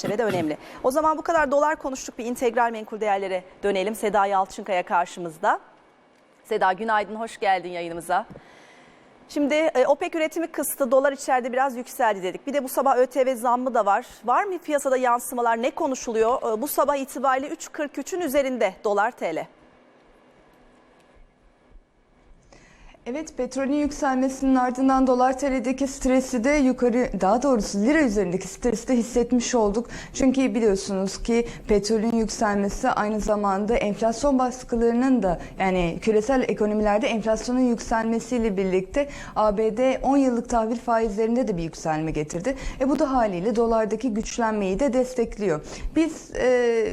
çerçevede önemli. O zaman bu kadar dolar konuştuk bir integral menkul değerlere dönelim. Seda Yalçınkaya karşımızda. Seda günaydın, hoş geldin yayınımıza. Şimdi e, OPEC üretimi kıstı, dolar içeride biraz yükseldi dedik. Bir de bu sabah ÖTV zammı da var. Var mı piyasada yansımalar, ne konuşuluyor? E, Bu sabah itibariyle 3.43'ün üzerinde dolar TL. Evet petrolün yükselmesinin ardından dolar TL'deki stresi de yukarı daha doğrusu lira üzerindeki stresi de hissetmiş olduk. Çünkü biliyorsunuz ki petrolün yükselmesi aynı zamanda enflasyon baskılarının da yani küresel ekonomilerde enflasyonun yükselmesiyle birlikte ABD 10 yıllık tahvil faizlerinde de bir yükselme getirdi. E bu da haliyle dolardaki güçlenmeyi de destekliyor. Biz e,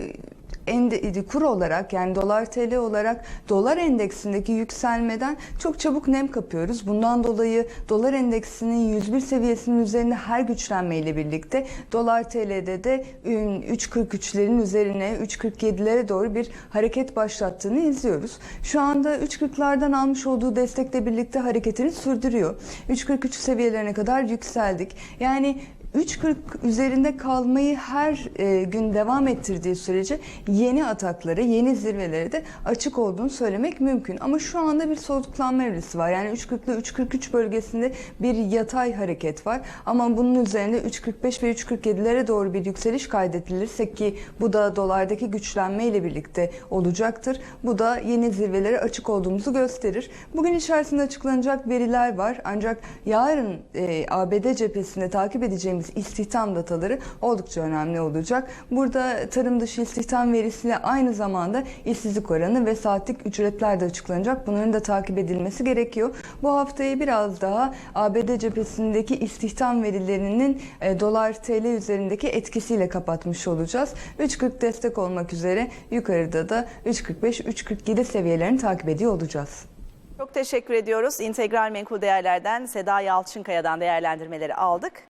ende, kur olarak yani dolar TL olarak dolar endeksindeki yükselmeden çok çabuk nem kapıyoruz. Bundan dolayı dolar endeksinin 101 seviyesinin üzerinde her güçlenmeyle birlikte dolar TL'de de 3.43'lerin üzerine 3.47'lere doğru bir hareket başlattığını izliyoruz. Şu anda 3.40'lardan almış olduğu destekle birlikte hareketini sürdürüyor. 3.43 seviyelerine kadar yükseldik. Yani 3.40 üzerinde kalmayı her e, gün devam ettirdiği sürece yeni ataklara, yeni zirvelere de açık olduğunu söylemek mümkün. Ama şu anda bir soluklanma evresi var. Yani 3.40 ile 3.43 bölgesinde bir yatay hareket var. Ama bunun üzerinde 3.45 ve 3.47'lere doğru bir yükseliş kaydedilirse ki bu da dolardaki güçlenme ile birlikte olacaktır. Bu da yeni zirvelere açık olduğumuzu gösterir. Bugün içerisinde açıklanacak veriler var. Ancak yarın e, ABD cephesinde takip edeceğimiz istihdam dataları oldukça önemli olacak. Burada tarım dışı istihdam verisiyle aynı zamanda işsizlik oranı ve saatlik ücretler de açıklanacak. Bunların da takip edilmesi gerekiyor. Bu haftayı biraz daha ABD cephesindeki istihdam verilerinin e, dolar TL üzerindeki etkisiyle kapatmış olacağız. 3.40 destek olmak üzere yukarıda da 3.45-3.47 seviyelerini takip ediyor olacağız. Çok teşekkür ediyoruz. İntegral menkul değerlerden Seda Yalçınkaya'dan değerlendirmeleri aldık.